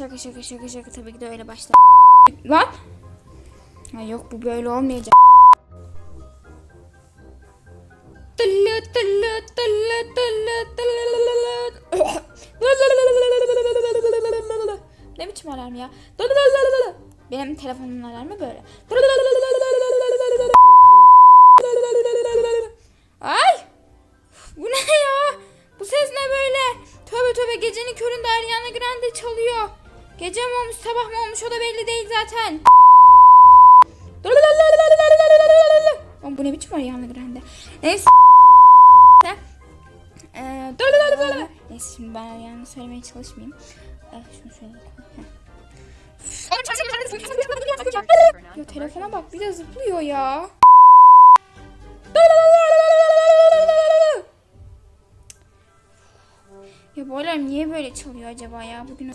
şaka şaka şaka şaka tabii ki de öyle başlar. Lan. Ha yok bu böyle olmayacak. Ne biçim alarm ya? Benim telefonumun alarmı böyle. Ay! Bu ne ya? Bu ses ne böyle? Tövbe tövbe gecenin köründe Ariana Grande çalıyor. Gece mi olmuş sabah mı olmuş o da belli değil zaten. Oğlum bu ne biçim Ariana Grande? Neyse. Ee, Neyse şimdi ben Ariana söylemeye çalışmayayım. Evet şunu şöyle. Ya telefona bak bir de zıplıyor ya. Bu alarm niye böyle çalıyor acaba ya bugün?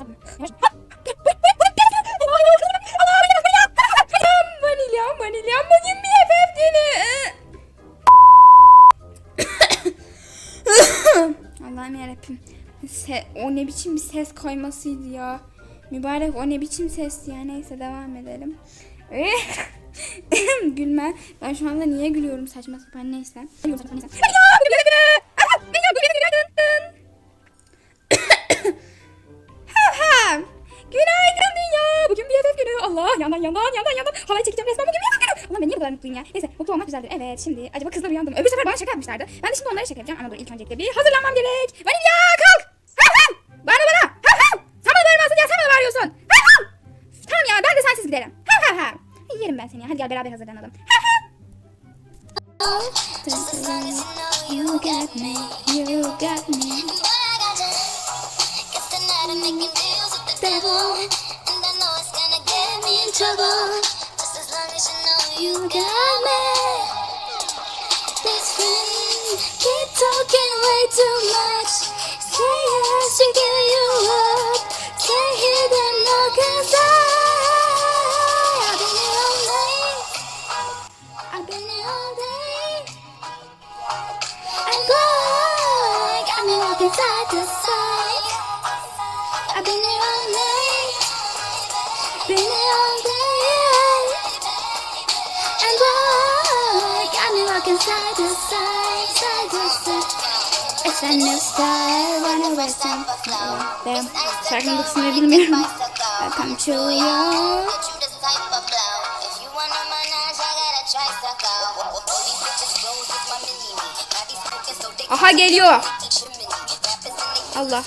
Vanilya, vanilya bugün bir FF günü. Allah'ım yarabbim. Se o ne biçim bir ses koymasıydı ya. Mübarek o ne biçim ses ya. Neyse devam edelim. Gülme. Ben şu anda niye gülüyorum saçma sapan neyse. Neyse. Allah yandan yandan yandan yandan. Halay çekeceğim resmen bugün bir günü. Allah ben niye bu kadar mutluyum ya. Neyse mutlu olmak güzeldir. Evet şimdi acaba kızlar uyandı mı? Öbür sefer bana şaka yapmışlardı. Ben de şimdi onlara şaka yapacağım. Ama dur ilk öncelikle bir hazırlanmam gerek. Vanilya kalk. Ha ha. Bana bana. Ha ha. Sen bana bağırmazsın ya sen bana bağırıyorsun. Ha ha. Tamam ya ben de sensiz giderim. Ha ha ha. Yerim ben seni ya. Hadi gel beraber hazırlanalım. Ha ha. You got me, you got me. You know you got me. Best friend, keep talking way too much. Say yes to give you up. Say it and no cause I've been here all night. I've been here all day. And boy, got me walking side to side. I've been here all night. Been here walking side to side, side to side. It's a new style, run away some Ben şarkının kısmını bilmiyorum. Welcome to you. Aha geliyor. Allah.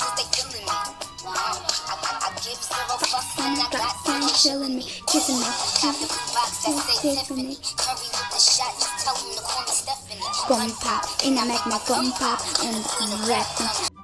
Chillin' me, kissing me, kissing me. Gun pop, and I make my gun pop, and I'm rapping.